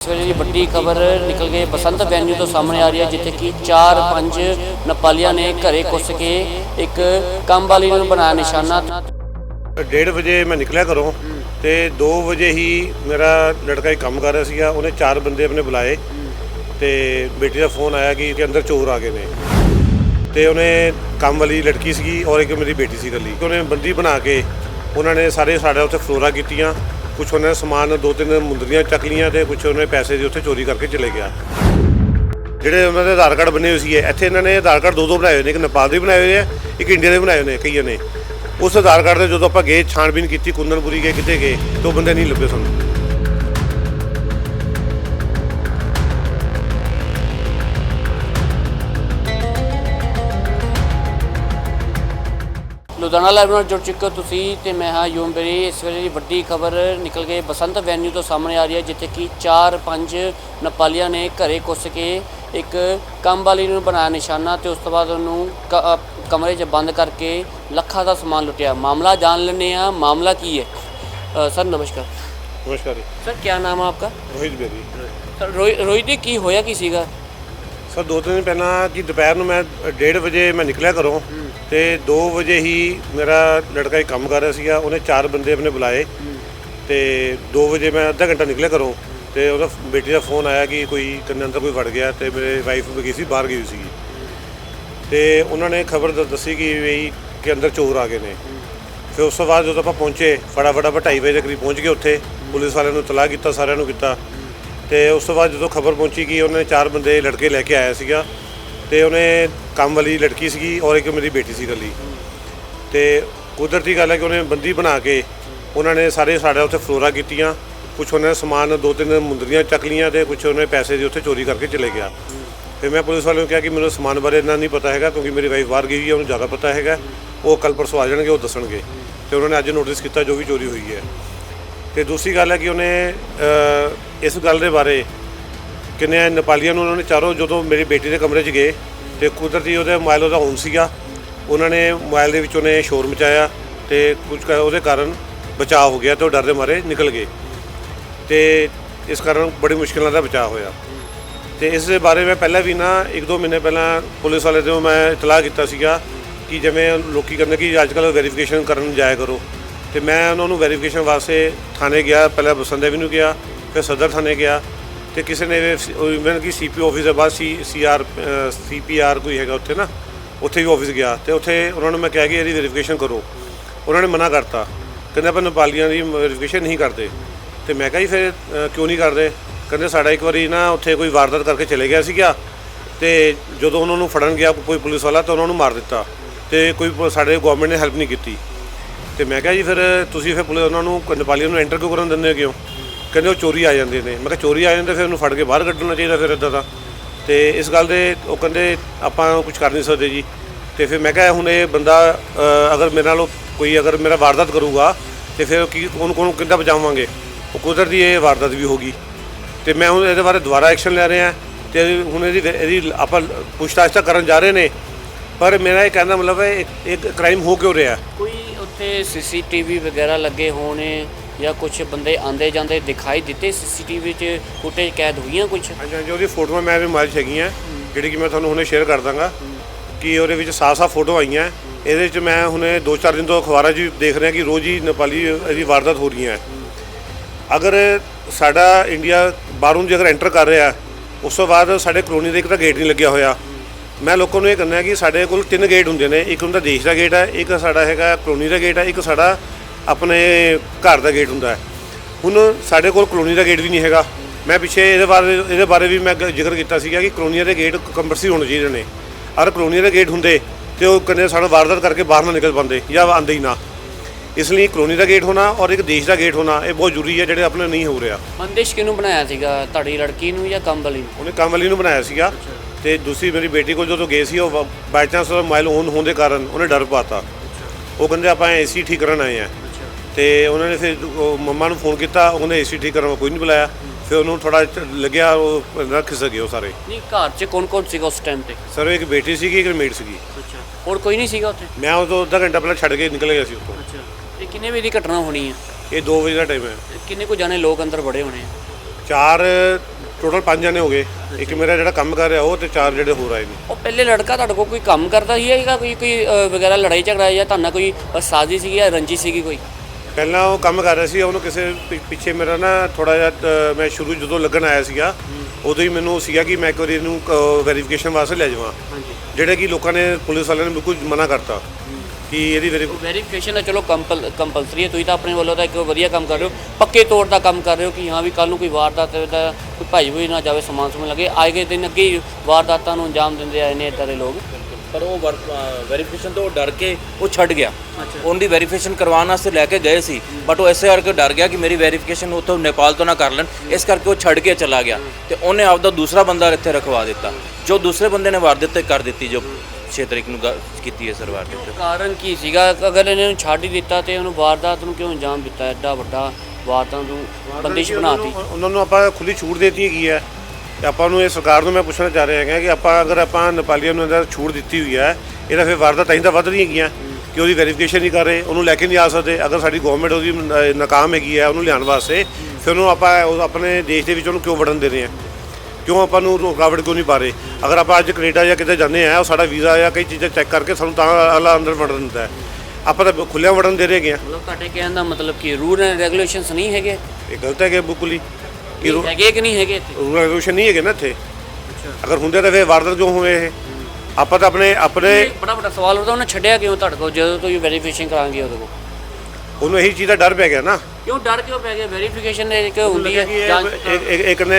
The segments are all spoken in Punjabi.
ਇਸ ਵੇਲੇ ਦੀ ਵੱਡੀ ਖਬਰ ਨਿਕਲ ਗਈ ਬਸੰਤ ਵੈਨਿਊ ਤੋਂ ਸਾਹਮਣੇ ਆ ਰਹੀ ਹੈ, ਜਿੱਥੇ ਕਿ 4-5 ਨੇਪਾਲੀਆਂ ਨੇ ਘਰੇ ਘੁੱਸ ਕੇ ਇੱਕ ਕੰਮ ਵਾਲੀ ਨੂੰ ਬਣਾਇਆ ਨਿਸ਼ਾਨਾ। ਡੇਢ ਵਜੇ ਮੈਂ ਨਿਕਲਿਆ ਘਰੋਂ ਤੇ 2 ਵਜੇ ਹੀ ਮੇਰਾ ਲੜਕਾ ਹੀ ਕੰਮ ਕਰ ਰਿਹਾ ਸੀਗਾ, ਉਹਨੇ ਚਾਰ ਬੰਦੇ ਆਪਣੇ ਬੁਲਾਏ ਤੇ ਬੇਟੀ ਦਾ ਫੋਨ ਆਇਆ ਕਿ ਕਿ ਅੰਦਰ ਚੋਰ ਆ ਗਏ ਨੇ। ਤੇ ਉਹਨੇ ਕੰਮ ਵਾਲੀ ਲੜਕੀ ਸੀਗੀ ਔਰ ਇੱਕ ਮੇਰੀ ਬੇਟੀ ਸੀ ਇਕੱਲੀ। ਉਹਨੇ ਬੰਦੀ ਬਣਾ ਕੇ ਉਹਨਾਂ ਨੇ ਸਾਰੇ ਸਾਡੇ ਉੱਥੇ ਫਲੋਰਾ ਕੀਤੀਆਂ ਕੁਝ ਉਹਨਾਂ ਨੇ ਸਮਾਨ ਦੋ ਤਿੰਨ ਮੁੰਦਰੀਆਂ ਚੱਕ ਲੀਆਂ ਤੇ ਕੁਝ ਉਹਨੇ ਪੈਸੇ ਦੀ ਉੱਥੇ ਚੋਰੀ ਕਰਕੇ ਚਲੇ ਗਿਆ। ਜਿਹੜੇ ਉਹਨਾਂ ਦੇ ਆਧਾਰ ਕਾਰਡ ਬਣੇ ਹੋਏ ਸੀ ਇੱਥੇ ਇਹਨਾਂ ਨੇ ਆਧਾਰ ਕਾਰਡ ਦੋ ਦੋ ਬਣਾਏ ਹੋਏ ਨੇ, ਇੱਕ ਨੇਪਾਲ ਦੇ ਬਣਾਏ ਹੋਏ ਆ, ਇੱਕ ਇੰਡੀਆ ਦੇ ਬਣਾਏ ਹੋਏ ਨੇ ਕਈਆਂ ਨੇ। ਉਸ ਆਧਾਰ ਕਾਰਡ ਦੇ ਜਦੋਂ ਆਪਾਂ ਗਏ, ਛਾਣਬੀਨ ਕੀਤੀ, ਕੁੰਦਨਪੁਰੀ ਗਏ, ਕਿਤੇ ਗਏ, ਤੇ ਉਹ ਬੰਦੇ ਨਹੀਂ ਲੱਭੇ ਸਾਨੂੰ। ਲੁਧਿਆਣਾ ਲਾਈਵ ਨਾਲ ਜੁੜ ਚੁੱਕੇ ਹੋ ਤੁਸੀਂ ਤੇ ਮੈਂ ਹਾਂ ਯੂਮ ਬੇਰੀ। ਇਸ ਵੇਲੇ ਦੀ ਵੱਡੀ ਖਬਰ ਨਿਕਲ ਕੇ ਬਸੰਤ ਵੈਨਿਊ ਤੋਂ ਸਾਹਮਣੇ ਆ ਰਹੀ ਹੈ ਜਿੱਥੇ ਕਿ 4-5 ਨੇਪਾਲੀਆਂ ਨੇ ਘਰੇ ਘੁੱਸ ਕੇ ਇੱਕ ਕੰਮ ਵਾਲੀ ਨੂੰ ਬਣਾਇਆ ਨਿਸ਼ਾਨਾ ਤੇ ਉਸ ਤੋਂ ਬਾਅਦ ਉਹਨੂੰ ਕਮਰੇ 'ਚ ਬੰਦ ਕਰਕੇ ਲੱਖਾਂ ਦਾ ਸਮਾਨ ਲੁੱਟਿਆ। ਮਾਮਲਾ ਜਾਣ ਲੈਂਦੇ ਆ ਮਾਮਲਾ ਕੀ ਹੈ? ਸਰ ਨਮਸਕਾਰ। ਨਮਸਕਾਰ ਸਰ ਕੀ ਨਾਮ ਹੈ ਆਪਕਾ? ਰੋਹਿਤ ਬੇਰੀ। ਰੋਹਿਤ ਜੀ ਕੀ ਹੋਇਆ ਕੀ ਸੀਗਾ? ਸਰ, ਦੋ ਤਿੰਨ ਦਿਨ ਪਹਿਲਾਂ ਕਿ ਦੁਪਹਿਰ ਨੂੰ ਮੈਂ ਡੇਢ ਵਜੇ ਮੈਂ ਨਿਕਲਿਆ ਘਰੋਂ ਤੇ 2 ਵਜੇ ਹੀ ਮੇਰਾ ਲੜਕਾ ਹੀ ਕੰਮ ਕਰ ਰਿਹਾ ਸੀਗਾ, ਉਹਨੇ ਚਾਰ ਬੰਦੇ ਆਪਣੇ ਬੁਲਾਏ ਤੇ 2 ਵਜੇ ਮੈਂ ਅੱਧਾ ਘੰਟਾ ਨਿਕਲਿਆ ਘਰੋਂ ਤੇ ਉਹਦਾ ਬੇਟੀ ਦਾ ਫੋਨ ਆਇਆ ਕਿ ਕੋਈ ਕੰਨੇ ਅੰਦਰ ਕੋਈ ਵੜ ਗਿਆ ਤੇ ਮੇਰੇ ਵਾਈਫ ਗਈ ਸੀ, ਬਾਹਰ ਗਈ ਹੋਈ ਸੀਗੀ। ਤੇ ਉਹਨਾਂ ਨੇ ਖਬਰ ਦੱਸੀ ਕਿ ਵੀ ਕਿ ਅੰਦਰ ਚੋਰ ਆ ਗਏ ਨੇ। ਫਿਰ ਉਸ ਤੋਂ ਬਾਅਦ ਜਦੋਂ ਆਪਾਂ ਪਹੁੰਚੇ, ਫਟਾਫਟ ਆਪਾਂ 2:30 ਵਜੇ ਦੇ ਕਰੀਬ ਪਹੁੰਚ ਗਏ ਉੱਥੇ, ਪੁਲਿਸ ਵਾਲਿਆਂ ਨੂੰ ਤਲਾਹ ਕੀਤਾ, ਸਾਰਿਆਂ ਨੂੰ ਕੀਤਾ। ਤੇ ਉਸ ਤੋਂ ਬਾਅਦ ਜਦੋਂ ਖਬਰ ਪਹੁੰਚੀ ਕਿ ਉਹਨੇ ਚਾਰ ਬੰਦੇ ਲੜਕੇ ਲੈ ਕੇ ਆਇਆ ਸੀਗਾ ਤੇ ਉਹਨੇ ਕੰਮ ਵਾਲੀ ਲੜਕੀ ਸੀਗੀ ਔਰ ਇੱਕ ਮੇਰੀ ਬੇਟੀ ਸੀ ਇਕੱਲੀ। ਤੇ ਕੁਦਰਤੀ ਗੱਲ ਹੈ ਕਿ ਉਹਨੇ ਬੰਦੀ ਬਣਾ ਕੇ ਉਹਨਾਂ ਨੇ ਸਾਰੇ ਸਾਡੇ ਉੱਥੇ ਫਲੋਰਾ ਕੀਤੀਆਂ ਕੁਝ ਉਹਨਾਂ ਨੇ ਸਮਾਨ ਦੋ ਤਿੰਨ ਮੁੰਦਰੀਆਂ ਚੱਕ ਲੀਆਂ ਤੇ ਕੁਝ ਉਹਨੇ ਪੈਸੇ ਦੀ ਉੱਥੇ ਚੋਰੀ ਕਰਕੇ ਚਲੇ ਗਿਆ। ਫਿਰ ਮੈਂ ਪੁਲਿਸ ਵਾਲਿਆਂ ਨੂੰ ਕਿਹਾ ਕਿ ਮੈਨੂੰ ਸਮਾਨ ਬਾਰੇ ਇੰਨਾ ਨਹੀਂ ਪਤਾ ਹੈਗਾ ਕਿਉਂਕਿ ਮੇਰੀ ਵਾਈਫ ਬਾਹਰ ਗਈ ਹੋਈ ਹੈ, ਉਹਨੂੰ ਜ਼ਿਆਦਾ ਪਤਾ ਹੈਗਾ, ਉਹ ਕੱਲ ਪਰਸੋਂ ਆ ਜਾਣਗੇ, ਉਹ ਦੱਸਣਗੇ। ਤੇ ਉਹਨਾਂ ਨੇ ਅੱਜ ਨੋਟਿਸ ਕੀਤਾ ਜੋ ਵੀ ਚੋਰੀ ਹੋਈ ਹੈ। ਤੇ ਦੂਸਰੀ ਗੱਲ ਹੈ ਕਿ ਉਹਨੇ ਇਸ ਗੱਲ ਦੇ ਬਾਰੇ ਕਿੰਨੇ ਨੇਪਾਲੀਆਂ ਨੂੰ ਉਹਨਾਂ ਨੇ ਚਾਰੋਂ ਜਦੋਂ ਮੇਰੀ ਬੇਟੀ ਦੇ ਕਮਰੇ 'ਚ ਗਏ ਤੇ ਕੁਦਰਤੀ ਉਹਦੇ ਮੋਬਾਈਲ ਉਹਦਾ ਹੁਣ ਸੀਗਾ, ਉਹਨਾਂ ਨੇ ਮੋਬਾਈਲ ਦੇ ਵਿੱਚ ਉਹਨੇ ਸ਼ੋਰ ਮਚਾਇਆ ਤੇ ਕੁਝ ਕ- ਉਹਦੇ ਕਾਰਨ ਬਚਾਅ ਹੋ ਗਿਆ ਤੇ ਉਹ ਡਰ ਦੇ ਮਾਰੇ ਨਿਕਲ ਗਏ ਤੇ ਇਸ ਕਾਰਨ ਬੜੀ ਮੁਸ਼ਕਿਲ ਦਾ ਬਚਾਅ ਹੋਇਆ। ਤੇ ਇਸ ਦੇ ਬਾਰੇ ਮੈਂ ਪਹਿਲਾਂ ਵੀ ਨਾ ਇੱਕ ਦੋ ਮਹੀਨੇ ਪਹਿਲਾਂ ਪੁਲਿਸ ਵਾਲੇ ਤੋਂ ਮੈਂ ਇਤਲਾਹ ਕੀਤਾ ਸੀਗਾ ਕਿ ਜਿਵੇਂ ਲੋਕੀ ਕਹਿੰਦੇ ਕਿ ਅੱਜ ਕੱਲ੍ਹ ਵੈਰੀਫਿਕੇਸ਼ਨ ਕਰਨ ਜਾਇਆ ਕਰੋ। ਤੇ ਮੈਂ ਉਹਨਾਂ ਨੂੰ ਵੈਰੀਫਿਕੇਸ਼ਨ ਵਾਸਤੇ ਥਾਣੇ ਗਿਆ, ਪਹਿਲਾਂ ਬਸੰਤ ਦੇਵੀ ਗਿਆ, ਫਿਰ ਸਦਰ ਥਾਣੇ ਗਿਆ ਤੇ ਕਿਸੇ ਨੇ ਇਵਨ ਕਿ ਸੀਪੀ ਆਫਿਸ ਦੇ ਬਾਅਦ ਸੀ ਸੀਆਰ ਸੀਪੀਆਰ ਕੋਈ ਹੈਗਾ ਉੱਥੇ ਨਾ, ਉੱਥੇ ਵੀ ਆਫਿਸ ਗਿਆ ਤੇ ਉੱਥੇ ਉਹਨਾਂ ਨੂੰ ਮੈਂ ਕਿਹਾ ਕਿ ਇਹਦੀ ਵੈਰੀਫਿਕੇਸ਼ਨ ਕਰੋ। ਉਹਨਾਂ ਨੇ ਮਨਾ ਕਰਤਾ। ਕਹਿੰਦੇ ਆਪਾਂ ਨੇਪਾਲੀਆਂ ਦੀ ਵੈਰੀਫਿਕੇਸ਼ਨ ਨਹੀਂ ਕਰਦੇ। ਤੇ ਮੈਂ ਕਿਹਾ ਜੀ ਫਿਰ ਕਿਉਂ ਨਹੀਂ ਕਰਦੇ? ਕਹਿੰਦੇ ਸਾਡਾ ਇੱਕ ਵਾਰੀ ਨਾ ਉੱਥੇ ਕੋਈ ਵਾਰਦਾਤ ਕਰਕੇ ਚਲੇ ਗਿਆ ਸੀਗਾ ਤੇ ਜਦੋਂ ਉਹਨਾਂ ਨੂੰ ਫੜਨ ਗਿਆ ਕੋਈ ਪੁਲਿਸ ਵਾਲਾ ਤਾਂ ਉਹਨਾਂ ਨੂੰ ਮਾਰ ਦਿੱਤਾ। ਤੇ ਕੋਈ ਸਾਡੇ ਗਵਰਨਮੈਂਟ ਨੇ ਹੈਲਪ ਨਹੀਂ ਕੀਤੀ। ਤੇ ਮੈਂ ਕਿਹਾ ਜੀ ਫਿਰ ਤੁਸੀਂ ਫਿਰ ਪੁਲਿਸ ਉਹਨਾਂ ਨੂੰ ਨੇਪਾਲੀਆਂ ਨੂੰ ਐਂਟਰ ਕਿਉਂ ਕਰਨ ਦਿੰਦੇ ਹੋ ਕਿਉਂ? ਕਹਿੰਦੇ ਉਹ ਚੋਰੀ ਆ ਜਾਂਦੇ ਨੇ। ਮੈਂ ਕਿਹਾ ਚੋਰੀ ਆ ਜਾਂਦੇ ਫਿਰ ਉਹਨੂੰ ਫੜ ਕੇ ਬਾਹਰ ਕੱਢਣਾ ਚਾਹੀਦਾ ਫਿਰ ਇਦਾਂ ਦਾ ਤੇ ਇਸ ਗੱਲ ਦੇ ਉਹ ਕਹਿੰਦੇ ਆਪਾਂ ਕੁਝ ਕਰ ਨਹੀਂ ਸਕਦੇ ਜੀ। ਤੇ ਫਿਰ ਮੈਂ ਕਿਹਾ ਹੁਣ ਇਹ ਬੰਦਾ ਅਗਰ ਮੇਰੇ ਨਾਲ ਕੋਈ ਅਗਰ ਮੇਰਾ ਵਾਰਦਾਤ ਕਰੂਗਾ, ਤੇ ਫਿਰ ਕੀ ਕੌਣ ਕੌਣ ਕਿੱਦਾਂ ਬਚਾਵਾਂਗੇ? ਉਹ ਕੁਦਰਤੀ ਇਹ ਵਾਰਦਾਤ ਵੀ ਹੋਗੀ ਤੇ ਮੈਂ ਹੁਣ ਇਹਦੇ ਬਾਰੇ ਦੁਬਾਰਾ ਐਕਸ਼ਨ ਲੈ ਰਿਹਾ। ਤੇ ਹੁਣ ਇਹਦੀ ਇਹਦੀ ਆਪਾਂ ਪੁੱਛਤਾਛ ਤਾਂ ਕਰਨ ਜਾ ਰਹੇ ਨੇ। ਪਰ ਮੇਰਾ ਇਹ ਕਹਿੰਦਾ ਮਤਲਬ ਹੈ ਇੱਕ- ਇੱਕ ਕ੍ਰਾਈਮ ਹੋ ਕਿਉਂ ਰਿਹਾ? ਕੋਈ ਉੱਥੇ ਸੀਸੀਟੀਵੀ ਵਗੈਰਾ ਲੱਗੇ ਹੋਣੇ ਜਾਂ ਕੁਝ ਬੰਦੇ ਆਂਦੇ ਜਾਂਦੇ ਦਿਖਾਈ ਦਿੱਤੇ? ਸੀਸੀਟੀਵੀ 'ਚ ਫੁਟੇਜ ਕੈਦ ਹੋਈਆਂ ਕੁਝ ਹਾਂਜੀ ਹਾਂਜੀ, ਉਹਦੀ ਫੋਟੋਆਂ ਮੈਂ ਵੀ ਮੋਬਾਈਲ ਹੈਗੀਆਂ, ਜਿਹੜੀ ਕਿ ਮੈਂ ਤੁਹਾਨੂੰ ਹੁਣੇ ਸ਼ੇਅਰ ਕਰ ਦਾਂਗਾ, ਕਿ ਉਹਦੇ ਵਿੱਚ ਸਾਫ਼-ਸਾਫ਼ ਫੋਟੋ ਆਈਆਂ। ਇਹਦੇ 'ਚ ਮੈਂ ਹੁਣੇ 2-4 ਦਿਨ ਤੋਂ ਅਖਬਾਰਾਂ 'ਚ ਦੇਖ ਰਿਹਾ ਕਿ ਰੋਜ਼ ਹੀ ਨੇਪਾਲੀ, ਇਹਦੀ ਵਾਰਦਾਤ ਹੋ ਰਹੀਆਂ। ਹੈ ਅਗਰ ਸਾਡਾ ਇੰਡੀਆ ਬਾਹਰੋਂ ਜੇ ਅਗਰ ਐਂਟਰ ਕਰ ਰਿਹਾ, ਉਸ ਤੋਂ ਬਾਅਦ ਸਾਡੇ ਕਲੋਨੀ ਦੇ ਇੱਕ ਤਾਂ ਗੇਟ ਨਹੀਂ ਲੱਗਿਆ ਹੋਇਆ। ਮੈਂ ਲੋਕਾਂ ਨੂੰ ਇਹ ਕਹਿੰਦਾ ਕਿ ਸਾਡੇ ਕੋਲ ਤਿੰਨ ਗੇਟ ਹੁੰਦੇ ਨੇ ਇੱਕ ਹੁੰਦਾ ਦੇਸ਼ ਦਾ ਗੇਟ ਹੈ ਇੱਕ ਸਾਡਾ ਹੈਗਾ ਕਲੋਨੀ ਦਾ ਗੇਟ ਹੈ ਇੱਕ ਸਾਡਾ ਆਪਣੇ ਘਰ ਦਾ ਗੇਟ ਹੁੰਦਾ ਹੈ। ਹੁਣ ਸਾਡੇ ਕੋਲ ਕਲੋਨੀ ਦਾ ਗੇਟ ਵੀ ਨਹੀਂ ਹੈਗਾ। ਮੈਂ ਪਿੱਛੇ ਇਹਦੇ ਬਾਰੇ ਇਹਦੇ ਬਾਰੇ ਵੀ ਮੈਂ ਜ਼ਿਕਰ ਕੀਤਾ ਸੀਗਾ ਕਿ ਕਲੋਨੀਆਂ ਦੇ ਗੇਟ ਕੰਪਲਸਰੀ ਹੋਣੇ ਚਾਹੀਦੇ ਨੇ। ਅਰ ਕਲੋਨੀਆਂ ਦੇ ਗੇਟ ਹੁੰਦੇ ਤੇ ਉਹ ਕਹਿੰਦੇ ਸਾਡਾ ਵਾਰਦਾਤ ਕਰਕੇ ਬਾਹਰ ਨਾ ਨਿਕਲ ਪਾਉਂਦੇ ਜਾਂ ਆਉਂਦੇ ਹੀ ਨਾ। ਇਸ ਲਈ ਕਲੋਨੀ ਦਾ ਗੇਟ ਹੋਣਾ ਔਰ ਇੱਕ ਦੇਸ਼ ਦਾ ਗੇਟ ਹੋਣਾ ਇਹ ਬਹੁਤ ਜ਼ਰੂਰੀ ਹੈ ਜਿਹੜੇ ਆਪਣੇ ਨਹੀਂ ਹੋ ਰਿਹਾ। ਬੰਦਿਸ਼ ਕਿਹਨੂੰ ਬਣਾਇਆ ਸੀਗਾ? ਤੁਹਾਡੀ ਲੜਕੀ ਨੂੰ ਜਾਂ ਕੰਮ ਵਾਲੀ ਨੂੰ? ਉਹਨੇ ਕੰਮ ਵਾਲੀ ਨੂੰ ਬਣਾਇਆ ਸੀਗਾ। ਤੇ ਦੂਸਰੀ ਮੇਰੀ ਬੇਟੀ ਕੋਲ ਜਦੋਂ ਗਏ ਸੀ ਉਹ ਬਾਈ ਚਾਂਸ ਉਹਦਾ ਮੋਬਾਈਲ ਔਨ ਹੋਣ ਦੇ ਕਾਰਨ ਉਹਨੇ ਡਰ ਪਾਤਾ। ਉਹ ਕਹਿੰਦੇ ਆਪਾਂ ਏਸੀ ਠੀਕ ਕਰਨ ਆਏ ਆ। ਤੇ ਉਹਨਾਂ ਨੇ ਫਿਰ ਮੰਮਾ ਨੂੰ ਫੋਨ ਕੀਤਾ ਉਹ ਕਹਿੰਦੇ ਏਸੀ ਠੀਕ ਕਰਨ ਕੋਈ ਨਹੀਂ ਬੁਲਾਇਆ। ਫਿਰ ਉਹਨੂੰ ਥੋੜਾ ਲੱਗਿਆ ਉਹ ਨਾ ਖਿਸਕ ਗਏ ਉਹ ਸਾਰੇ। ਨਹੀਂ ਘਰ 'ਚ ਕੌਣ ਕੌਣ ਸੀਗਾ ਉਸ ਟਾਈਮ ਤੇ? ਸਰ ਇੱਕ ਬੇਟੀ ਸੀਗੀ ਇੱਕ ਮੇਡ ਸੀਗੀ। ਅੱਛਾ। ਹੋਰ ਕੋਈ ਨਹੀਂ ਸੀਗਾ ਉੱਥੇ? ਮੈਂ ਉਦੋਂ ਅੱਧਾ ਘੰਟਾ ਪਹਿਲਾਂ ਛੱਡ ਕੇ ਨਿਕਲ ਗਿਆ ਸੀ ਉੱਥੋਂ। ਅੱਛਾ। ਇਹ ਕਿੰਨੇ ਵਜੇ ਦੀ ਘਟਨਾ ਹੋਣੀ ਹੈ ਇਹ 2 ਵਜੇ ਦਾ ਟਾਈਮ ਹੈ। ਕਿੰਨੇ ਕੋ ਜਾਣੇ ਲੋਕ ਅੰਦਰ ਬੜੇ ਹੋਣੇ ਆ? ਚਾਰ ਟੋਟਲ ਪੰਜ ਜਣੇ ਹੋ ਗਏ। ਇੱਕ ਮੇਰਾ ਜਿਹੜਾ ਕੰਮ ਕਰ ਰਿਹਾ ਉਹ ਤੇ ਚਾਰ ਜਿਹੜੇ ਹੋਰ ਆਏ ਨੇ। ਉਹ ਪਹਿਲੇ ਲੜਕਾ ਤੁਹਾਡੇ ਕੋਲ ਕੋਈ ਕੰਮ ਕਰਦਾ ਸੀ ਜਾਂ ਕੋਈ ਕੋਈ ਅ, ਵਗੈਰਾ ਲੜਾਈ ਝਗੜਾ ਜਾਂ ਤੁਹਾਨੂੰ ਕੋਈ ਅ, ਸਾਜ਼ਿਸ਼ ਸੀਗੀ ਜਾਂ ਰੰਜੀ ਸੀਗੀ ਕੋਈ? ਪਹਿਲਾਂ ਉਹ ਕੰਮ ਕਰ ਰਿਹਾ ਸੀ ਉਹਨੂੰ ਕਿਸੇ ਪਿ- ਪਿੱਛੇ ਮੇਰਾ ਨਾ ਥੋੜਾ ਜਿਹਾ ਅ, ਮੈਂ ਸ਼ੁਰੂ ਜਦੋਂ ਲੱਗਣ ਆਇਆ ਸੀਗਾ ਉਦੋਂ ਹੀ ਮੈਨੂੰ ਸੀਗਾ ਕਿ ਮੈਂ ਇੱਕ ਵਾਰੀ ਇਹਨੂੰ ਵੈਰੀਫਿਕੇਸ਼ਨ ਵਾਸਤੇ ਲੈ ਜਾਵਾਂ। ਹਾਂਜੀ। ਜਿਹੜੇ ਕਿ ਲੋਕਾਂ ਨੇ ਪੁਲਿਸ ਵਾਲਿਆਂ ਨੇ ਬਿਲਕੁਲ ਮਨਾ ਕਰਤਾ। ਕਿ ਇਹਦੀ ਵੈਰੀ ਵੈਰੀਫਿਕੇਸ਼ਨ ਤਾਂ ਚਲੋ ਕੰਪਲ ਕੰਪਲਸਰੀ ਹੈ ਤੁਸੀਂ ਤਾਂ ਆਪਣੇ ਵੱਲੋਂ ਤਾਂ ਇੱਕ ਵਧੀਆ ਕੰਮ ਕਰ ਰਹੇ ਹੋ। ਪੱਕੇ ਤੌਰ ਦਾ ਕੰਮ ਕਰ ਰਹੇ ਹੋ ਕਿ ਹਾਂ ਵੀ ਕੱਲ ਨੂੰ ਕੋਈ ਵਾਰਦਾਤ ਦਾ ਕੋਈ ਭਾਈ ਹੋਈ ਨਾ ਜਾਵੇ ਸਮਾਨ ਸਮਝ ਲੱਗੇ। ਆਏ ਗਏ ਦਿਨ ਅੱਗੇ ਹੀ ਵਾਰਦਾਤਾਂ ਨੂੰ ਅੰਜਾਮ ਦਿੰਦੇ ਆਏ ਨੇ ਇਦਾਂ ਦੇ ਲੋਕ। ਪਰ ਉਹ ਵੈਰੀਫਿਕੇਸ਼ਨ ਤੋਂ ਉਹ ਡਰ ਕੇ ਉਹ ਛੱਡ ਗਿਆ। ਉਹਦੀ ਵੈਰੀਫਿਕੇਸ਼ਨ ਕਰਵਾਉਣ ਵਾਸਤੇ ਲੈ ਕੇ ਗਏ ਸੀ। ਬਟ ਉਹ ਐਸੇ ਕਰਕੇ ਡਰ ਗਿਆ ਕਿ ਮੇਰੀ ਵੈਰੀਫਿਕੇਸ਼ਨ ਉੱਥੋਂ ਨੇਪਾਲ ਤੋਂ ਨਾ ਕਰ ਲੈਣ। ਇਸ ਕਰਕੇ ਉਹ ਛੱਡ ਕੇ ਚਲਾ ਗਿਆ। ਤੇ ਉਹਨੇ ਆਪਦਾ ਦੂਸਰਾ ਬੰਦਾ ਇੱਥੇ ਰਖਵਾ ਦਿੱਤਾ। ਜੋ ਦੂਸਰੇ ਬੰਦੇ ਨੇ ਵਾਰਦਾਤ ਤੇ ਕਰ ਦਿੱਤੀ ਜੋ 6 ਤਰੀਕ ਨੂੰ ਗ- ਕੀਤੀ ਹੈ ਸਰ ਵਾਰਦਾਤ ਕਾਰਨ ਕੀ ਸੀਗਾ? ਅਗਰ ਇਹਨਾਂ ਨੂੰ ਛੱਡ ਹੀ ਦਿੱਤਾ ਤੇ ਉਹਨੂੰ ਵਾਰਦਾਤ ਨੂੰ ਕਿਉਂ ਅੰਜਾਮ ਦਿੱਤਾ? ਐਡਾ ਵੱਡਾ ਵਾਰਦਾਤ ਨੂੰ ਬੰਦਿਸ਼ ਬਣਾਤੀ। ਉਹਨਾਂ ਨੂੰ ਆਪਾਂ ਖੁੱਲੀ ਛੂਟ ਦੇਤੀ ਹੈਗੀ ਹੈ। ਤੇ ਆਪਾਂ ਨੂੰ ਇਹ ਸਰਕਾਰ ਨੂੰ ਮੈਂ ਪੁੱਛਣਾ ਚਾਹ ਰਿਹਾ ਹੈਗਾ ਕਿ ਆਪਾਂ ਅਗਰ ਆਪਾਂ ਨੇਪਾਲੀਆਂ ਨੂੰ ਇਹਦਾ ਛੂਟ ਦਿੱਤੀ ਹੋਈ ਹੈ ਇਹਦਾ ਫਿਰ ਵਾਰਦਾਤ ਤਾਂ ਵੱਧ ਰਹੀਆਂ ਹੈਗੀਆਂ ਕਿ ਉਹਦੀ ਵੈਰੀਫਿਕੇਸ਼ਨ ਨਹੀਂ ਕਰ ਰਹੇ ਉਹਨੂੰ ਲੈ ਕੇ ਨਹੀਂ ਆ ਸਕਦੇ। ਅਗਰ ਸਾਡੀ ਗਵਰਨਮੈਂਟ ਉਹਦੀ ਨਾਕਾਮ ਹੈਗੀ ਹੈ ਉਹਨੂੰ ਲਿਆਉਣ ਵਾਸਤੇ ਫਿਰ ਉਹਨੂੰ ਆਪਾਂ ਉਹ ਆਪਣੇ ਦੇਸ਼ ਦੇ ਵਿੱਚ ਉਹਨੂੰ ਕਿਉਂ ਵੜਨ ਦੇ ਰਹੇ ਹਾਂ? ਕਿਉਂ ਆਪਾਂ ਨੂੰ ਰੁਕਾਵਟ ਕਿਉਂ ਨਹੀਂ ਪਾ ਰਹੇ? ਅਗਰ ਆਪਾਂ ਅੱਜ ਕੈਨੇਡਾ ਜਾਂ ਕਿਤੇ ਜਾਂਦੇ ਆ ਉਹ ਸਾਡਾ ਵੀਜ਼ਾ ਜਾਂ ਕਈ ਚੀਜ਼ਾਂ ਚੈੱਕ ਕਰਕੇ ਸਾਨੂੰ ਤਾਂ ਅਲਾ ਅੰਦਰ ਵੜਨ ਦਿੰਦਾ ਹੈ। ਆਪਾਂ ਤਾਂ ਖੁੱਲਿਆਂ ਵੜਨ ਦੇ ਰਹੇ ਹੈਗੇ ਆ ਮਤਲਬ ਤੁਹਾਡੇ ਕਹਿਣ ਦਾ ਮਤਲਬ ਕਿ ਰੂਲ ਐਂਡ ਰੈਗੂਲੇਸ਼ਨਸ ਨਹੀਂ ਹੈਗੇ? ਇਹ ਗਲਤ ਹੈਗੇ ਬਿਲਕੁਲ ਹੀ ਕਿ ਰੂ- ਹੈਗੇ ਕਿ ਨਹੀਂ ਹੈਗੇ ਇੱਥੇ? ਰੂਲ ਰੈਗੂਲੇਸ਼ਨ ਨਹੀਂ ਹੈਗੇ ਨਾ ਇੱਥੇ। ਅਗਰ ਹੁੰਦੇ ਤਾਂ ਫਿਰ ਵਾਰਦਾਤ ਕਿਉਂ ਹੋਵੇ ਇਹ? ਆਪਾਂ ਤਾਂ ਆਪਣੇ ਆਪਣੇ ਬੜਾ ਵੱਡਾ ਸਵਾਲ ਹੁੰਦਾ ਉਹਨੇ ਛੱਡਿਆ ਕਿਉਂ ਤੁਹਾਡੇ ਕੋਲ? ਜਦੋਂ ਤੁਸੀਂ ਵੈਰੀਫਿਕੇਸ਼ਨ ਕਰਾਂਗੇ ਉਹਦੇ ਕੋਲ। ਉਹਨੂੰ ਇਹੀ ਚੀਜ਼ ਦਾ ਡਰ ਪੈ ਗਿਆ ਨਾ। ਕਿਉਂ ਡਰ ਕਿਉਂ ਪੈ ਗਿਆ? ਵੈਰੀਫਿਕੇਸ਼ਨ ਇੱਕ ਹੁੰਦੀ ਹੈ। ਜਾਂਚ ਇੱਕ- ਇੱਕ ਇੱਕ ਨੇ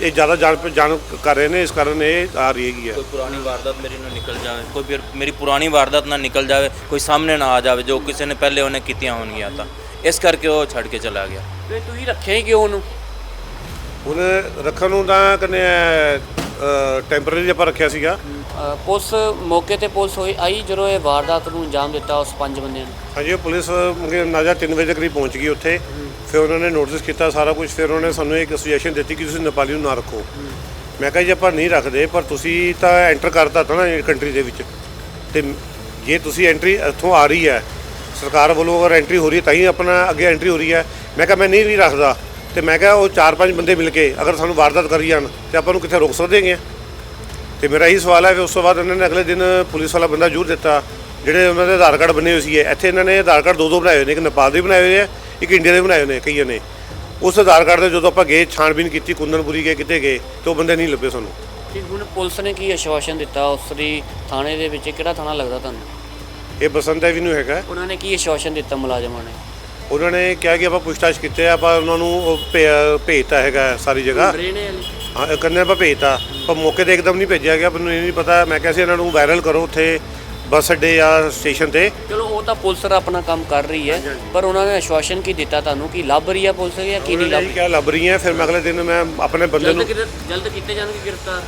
ਇਹ ਜ਼ਿਆਦਾ ਜਾਣ ਜਾਣ ਕਰ ਰਹੇ ਨੇ ਇਸ ਕਾਰਨ ਇਹ ਆ ਰਹੀ ਹੈਗੀ ਕੋਈ ਪੁਰਾਣੀ ਵਾਰਦਾਤ ਮੇਰੀ ਨਾ ਨਿਕਲ ਜਾਵੇ ਕੋਈ ਫਿਰ ਮੇਰੀ ਪੁਰਾਣੀ ਵਾਰਦਾਤ ਨਾ ਨਿਕਲ ਜਾਵੇ ਕੋਈ ਸਾਹਮਣੇ ਨਾ ਆ ਜਾਵੇ ਜੋ ਕਿਸੇ ਨੇ ਪਹਿਲੇ ਉਹਨੇ ਕੀਤੀਆਂ ਹੋਣਗੀਆਂ ਤਾਂ। ਇਸ ਕਰਕੇ ਉਹ ਛੱਡ ਕੇ ਚਲਾ ਗਿਆ। ਤੇ ਤੁਸੀਂ ਰੱਖਿਆ ਹੀ ਕਿਉਂ ਉਹਨੂੰ? ਹੁਣ ਰੱਖਣ ਨੂੰ ਤਾਂ ਕਹਿੰਦੇ ਟੈਂਪਰੇਰੀ ਆਪਾਂ ਰੱਖਿਆ ਸੀਗਾ। ਪੁਲਿਸ ਮੌਕੇ ਤੇ ਪੁਲਿਸ ਹੋਈ, ਆਈ ਜਦੋਂ ਇਹ ਵਾਰਦਾਤ ਨੂੰ ਅੰਜਾਮ ਦਿੱਤਾ ਉਸ ਪੰਜ ਬੰਦਿਆਂ ਨੂੰ? ਹਾਂਜੀ, ਉਹ ਪੁਲਿਸ ਮੁਗੇ ਨਾਜਾ 3 ਵਜੇ ਦੇ ਕਰੀਬ ਪਹੁੰਚ ਗਈ ਉੱਥੇ। ਫਿਰ ਉਹਨਾਂ ਨੇ ਨੋਟਿਸ ਕੀਤਾ ਸਾਰਾ ਕੁਝ ਫਿਰ ਉਹਨਾਂ ਨੇ ਸਾਨੂੰ ਇੱਕ ਸੁਜੈਸ਼ਨ ਦਿੱਤੀ ਕਿ ਤੁਸੀਂ ਨੇਪਾਲੀ ਨੂੰ ਨਾ ਰੱਖੋ। ਮੈਂ ਕਿਹਾ ਜੀ, ਆਪਾਂ ਨਹੀਂ ਰੱਖਦੇ, ਪਰ ਤੁਸੀਂ ਤਾਂ ਐਂਟਰ ਕਰਤਾ ਤਾਂ ਨਾ ਕੰਟਰੀ ਦੇ ਵਿੱਚ। ਤੇ ਜੇ ਤੁਸੀਂ ਐਂਟਰੀ ਇੱਥੋਂ ਆ ਰਹੀ ਹੈ, ਸਰਕਾਰ ਵੱਲੋਂ ਅਗਰ ਐਂਟਰੀ ਹੋ ਰਹੀ ਹੈ, ਤਾਂ ਹੀ ਆਪਣਾ ਅੱਗੇ ਐਂਟਰੀ ਹੋ ਰਹੀ ਹੈ। ਮੈਂ ਕਿਹਾ, ਮੈਂ ਨਹੀਂ ਵੀ ਰੱਖਦਾ। ਤੇ ਮੈਂ ਕਿਹਾ, ਉਹ ਚਾਰ ਪੰਜ ਬੰਦੇ ਮਿਲ ਕੇ ਅਗਰ ਸਾਨੂੰ ਵਾਰਦਾਤ ਕਰੀ ਜਾਣ, ਤੇ ਆਪਾਂ ਨੂੰ ਕਿੱਥੇ ਰੋਕ ਸਕਦੇ ਹੈਗੇ ਤੇ ਮੇਰਾ ਇਹੀ ਸਵਾਲ ਹੈ ਕਿ ਉਸ ਤੋਂ ਬਾਅਦ ਉਹਨਾਂ ਨੇ ਅਗਲੇ ਦਿਨ ਪੁਲਿਸ ਵਾਲਾ ਬੰਦਾ ਜ਼ਰੂਰ ਦਿੱਤਾ ਜਿਹੜੇ ਉਹਨਾਂ ਦੇ ਆਧਾਰ ਕਾਰਡ ਬਣੇ ਹੋਏ ਸੀਗੇ। ਇੱਥੇ ਇਹਨਾਂ ਨੇ ਆਧਾਰ ਕਾਰਡ ਦੋ ਦੋ ਬਣਾਏ ਹੋਏ ਨੇ ਇੱਕ ਨੇਪਾਲ ਦੇ ਬਣਾਏ ਹੋਏ ਆ ਇੱਕ ਇੰਡੀਆ ਦੇ ਬਣਾਏ ਹੋਏ ਨੇ ਕਈਆਂ ਨੇ। ਉਸ ਆਧਾਰ ਕਾਰਡ ਦੇ ਜਦੋਂ ਆਪਾਂ ਗਏ ਛਾਣਬੀਨ ਕੀਤੀ ਕੁੰਦਨਪੁਰੀ ਗਏ ਕਿਤੇ ਗਏ ਤੇ ਉਹ ਬੰਦੇ ਨਹੀਂ ਲੱਭੇ ਸਾਨੂੰ। ਕਿ ਹੁਣ ਪੁਲਿਸ ਨੇ ਕੀ ਆਸ਼ਵਾਸਨ ਦਿੱਤਾ ਉਸ ਦੀ ਥਾਣੇ ਦੇ ਵਿੱਚ? ਕਿਹੜਾ ਥਾਣਾ ਲੱਗਦਾ ਤੁਹਾਨੂੰ? ਇਹ ਬਸੰਤ ਐਵੀਨਿਊ ਹੈਗਾ। ਉਹਨਾਂ ਨੇ ਕੀ ਆਸ਼ਵਾਸਨ ਦਿੱਤਾ ਮੁਲਾਜ਼ਮਾਂ ਨੇ? ਉਹਨਾਂ ਨੇ ਕਿਹਾ ਕਿ ਆਪਾਂ ਪੁੱਛਤਾਛ ਕੀਤੇ ਆ ਆਪਾਂ ਉਹਨਾਂ ਨੂੰ ਉਹ ਭੇਜਤਾ ਹੈਗਾ ਸਾਰੀ ਜਗ੍ਹਾ। ਨੇ? ਹਾਂ ਇਹ ਕੰਨੇ ਆਪਾਂ ਭੇਜਤਾ। ਪਰ ਮੌਕੇ ਤੇ ਇੱਕਦਮ ਨਹੀਂ ਭੇਜਿਆ ਗਿਆ। ਮੈਨੂੰ ਇਹ ਨਹੀਂ ਪਤਾ। ਮੈਂ ਕਿਹਾ ਸੀ ਇਹਨਾਂ ਨੂੰ ਵਾਇਰਲ ਕਰੋ ਉੱਥੇ ਬੱਸ ਅੱਡੇ ਜਾਂ ਸਟੇਸ਼ਨ ਤੇ। ਚਲੋ ਉਹ ਤਾਂ ਪੁਲਿਸ ਆਪਣਾ ਕੰਮ ਕਰ ਰਹੀ ਹੈ। ਪਰ ਉਹਨਾਂ ਨੇ ਆਸ਼ਵਾਸਨ ਕੀ ਦਿੱਤਾ ਤੁਹਾਨੂੰ ਕਿ ਲੱਭ ਰਹੀ ਹੈ ਪੁਲਿਸ ਜਾਂ ਕੀ ਨਹੀਂ ਲੱਭ ਨੇ ਕਿਹਾ ਲੱਭ ਰਹੀ ਹੈ ਫਿਰ ਮੈਂ ਅਗਲੇ ਦਿਨ ਮੈਂ ਆਪਣੇ ਬੰਦੇ ਜਲਦ ਨੂੰ ਕਿਤੇ ਜਲਦ ਕੀਤੇ ਜਾਣਗੇ ਗ੍ਰਿਫਤਾਰ?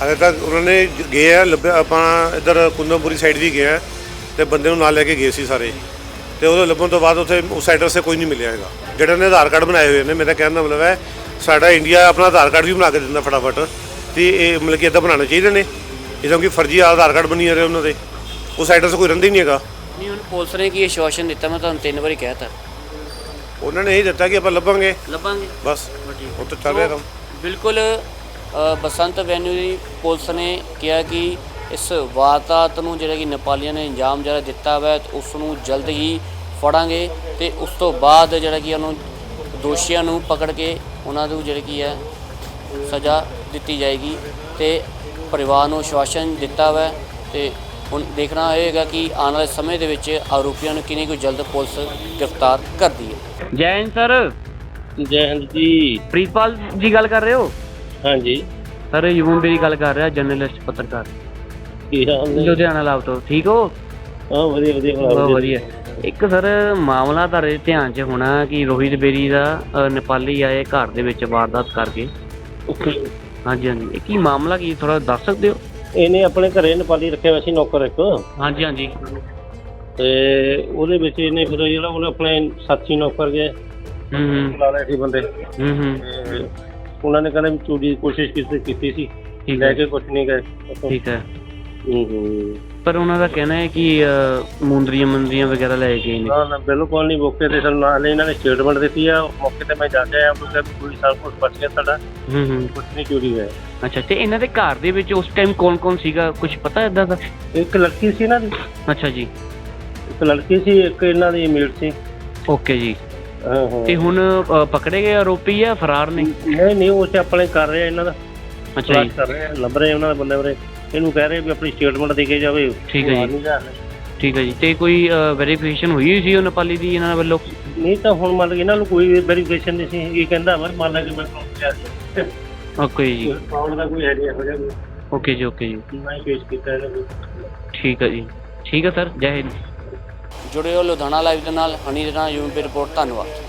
ਹਾਲੇ ਤੱਕ ਉਹਨਾਂ ਨੇ ਜ- ਗਏ ਆ ਲੱਭਿਆ। ਆਪਾਂ ਇੱਧਰ ਕੁੰਦਮਪੁਰੀ ਸਾਈਡ ਵੀ ਗਏ ਆ ਤੇ ਬੰਦੇ ਨੂੰ ਨਾਲ ਲੈ ਕੇ ਗਏ ਸੀ ਸਾਰੇ। ਤੇ ਉਹਦੇ ਲੱਭਣ ਤੋਂ ਬਾਅਦ ਉੱਥੇ ਉਸ ਐਡਰੈਸ ਤੇ ਕੋਈ ਨਹੀਂ ਮਿਲਿਆ ਹੈਗਾ। ਜਿਹੜੇ ਨੇ ਆਧਾਰ ਕਾਰਡ ਬਣਾਏ ਹੋਏ ਨੇ ਮੇਰਾ ਕਹਿਣ ਦਾ ਮਤਲਬ ਹੈ ਸਾਡਾ ਇੰਡੀਆ ਆਪਣਾ ਆਧਾਰ ਕਾਰਡ ਵੀ ਬਣਾ ਕੇ ਦਿੰਦਾ ਫਟਾਫਟ ਤੇ ਇਹ ਮਤਲਬ ਕਿ ਇਦਾਂ ਬਣਾਉਣੇ ਚਾਹੀਦੇ ਨੇ ਜਿਵੇਂ ਕਿ ਫਰਜ਼ੀ ਆਧਾਰ ਕਾਰਡ ਬਣੀ ਰਹੇ ਉਹਨਾਂ ਦੇ। ਉਸ ਐਡਰੈਸ ਕੋਈ ਰਹਿੰਦਾ ਹੀ ਨਹੀਂ ਹੈਗਾ। ਨਹੀਂ ਹੁਣ ਪੁਲਿਸ ਨੇ ਕੀ ਆਸ਼ਵਾਸਨ ਦਿੱਤਾ? ਮੈਂ ਤੁਹਾਨੂੰ ਤਿੰਨ ਵਾਰੀ ਕਹਿਤਾ। ਉਹਨਾਂ ਨੇ ਇਹ ਦਿੱਤਾ ਕਿ ਆਪਾਂ ਲੱਭਾਂਗੇ। ਲੱਭਾਂਗੇ। ਬਸ ਉਹ ਤਾਂ ਚੱਲ ਰਿਹਾ ਕੰਮ। ਬਿਲਕੁਲ ਬਸੰਤ ਵੈਨਿਊ ਦੀ ਪੁਲਿਸ ਨੇ ਕਿਹਾ ਕਿ ਇਸ ਵਾਰਦਾਤ ਨੂੰ ਜਿਹੜਾ ਕਿ ਨੇਪਾਲੀਆਂ ਨੇ ਅੰਜਾਮ ਜਿਹੜਾ ਦਿੱਤਾ ਹੋਇਆ ਉਸ ਨੂੰ ਜਲਦ ਹੀ ਫੜਾਂਗੇ ਤੇ ਉਸ ਤੋਂ ਬਾਅਦ ਜਿਹੜਾ ਕਿ ਉਹਨੂੰ ਦੋਸ਼ੀਆਂ ਨੂੰ ਪਕੜ ਕੇ ਉਹਨਾਂ ਨੂੰ ਜਿਹੜੀ ਕੀ ਹੈ ਸਜ਼ਾ ਦਿੱਤੀ ਜਾਏਗੀ ਤੇ ਪਰਿਵਾਰ ਨੂੰ ਆਸ਼ਵਾਸਨ ਦਿੱਤਾ ਹੋਇਆ ਤੇ ਹੁਣ ਦੇਖਣਾ ਹੋਏਗਾ ਕਿ ਆਉਣ ਵਾਲੇ ਸਮੇਂ ਦੇ ਵਿੱਚ ਆਰੋਪੀਆਂ ਨੂੰ ਕਿੰਨੀ ਕੁ ਜਲਦ ਪੁਲਿਸ ਗ੍ਰਿਫਤਾਰ ਕਰਦੀ ਹੈ। ਜੈ ਹਿੰਦ ਸਰ। ਜੈ ਹਿੰਦ ਜੀ। ਪ੍ਰੀਤਪਾਲ ਜੀ ਗੱਲ ਕਰ ਰਹੇ ਹੋ? ਹਾਂਜੀ। ਸਰ ਯੂਵਨ ਮੇਰੀ ਗੱਲ ਕਰ ਰਿਹਾ ਜਰਨਲਿਸਟ ਪੱਤਰਕਾਰ। ਕੀ ਹਾਲ ਨੇ? ਲੁਧਿਆਣਾ ਲਾਭ ਤੋਂ। ਠੀਕ ਹੋ? ਹਾਂ ਵਧੀਆ ਵਧੀਆ ਵਧੀਆ। ਇੱਕ ਸਰ ਮਾਮਲਾ ਤੁਹਾਡੇ ਧਿਆਨ 'ਚ ਹੋਣਾ ਕਿ ਰੋਹਿਤ ਬੇਰੀ ਦਾ ਅ, ਨੇਪਾਲੀ ਆਏ ਘਰ ਦੇ ਵਿੱਚ ਵਾਰਦਾਤ ਕਰਕੇ। ਹਾਂਜੀ ਹਾਂਜੀ। ਇਹ ਕੀ ਮਾਮਲਾ ਕੀ? ਥੋੜਾ ਦੱਸ ਸਕਦੇ ਹੋ? ਇਹਨੇ ਆਪਣੇ ਘਰੇ ਨੇਪਾਲੀ ਰੱਖਿਆ ਹੋਇਆ ਸੀ ਨੌਕਰ ਇੱਕ। ਹਾਂਜੀ ਹਾਂਜੀ। ਤੇ ਉਹਦੇ ਵਿੱਚ ਇਹਨੇ ਫਿਰ ਜਿਹੜਾ ਉਹਨੇ ਆਪਣੇ ਸਾਥੀ ਨੌਕਰ ਗਏ। ਹੂੰ ਹੂੰ। ਬੁਲਾ ਲਏ ਸੀ ਬੰਦੇ। ਹੂੰ ਹੂੰ। ਤੇ ਉਹਨਾਂ ਨੇ ਕਹਿੰਦੇ ਚੋਰੀ ਦੀ ਕੋਸ਼ਿਸ਼ ਕੀਤੀ ਕੀਤੀ ਸੀ। ਠੀਕ ਲੈ ਹੈ ਕੇ ਕੁਝ ਨਹੀਂ ਗਏ। ਉੱਥੋਂ। ਠੀਕ ਹੈ। ਹੂੰ ਪਰ ਉਹਨਾਂ ਦਾ ਕਹਿਣਾ ਹੈ ਕਿ ਮੁੰਦਰੀਆਂ ਮੁੰਦਰੀਆਂ ਵਗੈਰਾ ਲੈ ਗਏ ਨੇ। ਨਾ ਨਾ ਬਿਲਕੁਲ ਨਹੀਂ ਮੌਕੇ ਤੇ ਸਾਨੂੰ ਨਾਲ ਇਹਨਾਂ ਨੇ ਸਟੇਟਮੈਂਟ ਦਿੱਤੀ ਆ। ਮੌਕੇ ਤੇ ਮੈਂ ਜਾ ਕੇ ਆਇਆ ਉਹ ਕੋਈ ਸਭ ਕੁਝ ਬਚ ਗਿਆ ਸਾਡਾ। ਹੂੰ ਹੂੰ ਕੁਝ ਨਹੀਂ ਚੋਰੀ ਹੋਇਆ। ਅੱਛਾ ਤੇ ਇਹਨਾਂ ਦੇ ਘਰ ਦੇ ਵਿੱਚ ਉਸ ਟਾਈਮ ਕੌਣ ਕੌਣ ਸੀਗਾ? ਕੁਝ ਪਤਾ ਇਦਾਂ ਦਾ? ਇੱਕ ਲੜਕੀ ਸੀ ਨਾ ਅੱਛਾ ਜੀ। ਇੱਕ ਲੜਕੀ ਸੀ ਇੱਕ ਇਹਨਾਂ ਦੀ ਮੀਟ ਸੀ। ਓਕੇ ਜੀ। ਹਾਂ ਹਾਂ ਤੇ ਹੁਣ ਪਕੜੇ ਗਏ ਆਰੋਪੀ ਜਾਂ ਫਰਾਰ ਨੇ? ਨਹੀਂ ਨਹੀਂ ਉਹ ਤੇ ਆਪਣੇ ਕਰ ਰਹੇ ਆ ਇਹਨਾਂ ਦਾ। ਅੱਛਾ ਜੀ। ਕਰ ਰਹੇ ਆ ਲੱਭ ਰਹੇ ਆ ਉਹਨਾਂ ਦੇ ਬੰਦੇ ਬਰੇ। ਇਹਨੂੰ ਕਹਿ ਰਹੇ ਵੀ ਆਪਣੀ ਸਟੇਟਮੈਂਟ ਦੇ ਕੇ ਜਾਵੇ। ਠੀਕ ਹੈ ਜੀ। ਰਿਹਾ। ਠੀਕ ਹੈ ਜੀ। ਤੇ ਕੋਈ ਵੈਰੀਫਿਕੇਸ਼ਨ ਹੋਈ ਸੀ ਉਹ ਨੇਪਾਲੀ ਦੀ ਇਹਨਾਂ ਵੱਲੋਂ? ਨਹੀਂ ਤਾਂ ਹੁਣ ਮੰਨ ਲਓ ਇਹਨਾਂ ਨੂੰ ਕੋਈ ਵੈਰੀਫਿਕੇਸ਼ਨ ਨਹੀਂ ਸੀ। ਇਹ ਕਹਿੰਦਾ ਮੈਂ ਮੰਨ ਲਾ ਕਿ ਮੈਂ ਸੀ। ਓਕੇ ਜੀ। ਪਾਉਣ ਦਾ ਕੋਈ ਆਈਡੀਆ ਹੋ ਜਾਵੇ। ਓਕੇ ਜੀ ਓਕੇ ਜੀ। ਮੈਂ ਪੇਸ਼ ਕੀਤਾ ਇਹਨਾਂ ਨੂੰ ਠੀਕ ਹੈ ਜੀ। ਠੀਕ ਹੈ ਸਰ। ਜੈ ਹਿੰਦ। ਜੁੜੇ ਹੋ ਲੁਧਿਆਣਾ ਲਾਈਵ ਦੇ ਨਾਲ। ਹਨੀ ਦੇ ਨਾਲ ਯੂਪੀ ਰਿਪੋਰਟ। ਧੰਨਵਾਦ।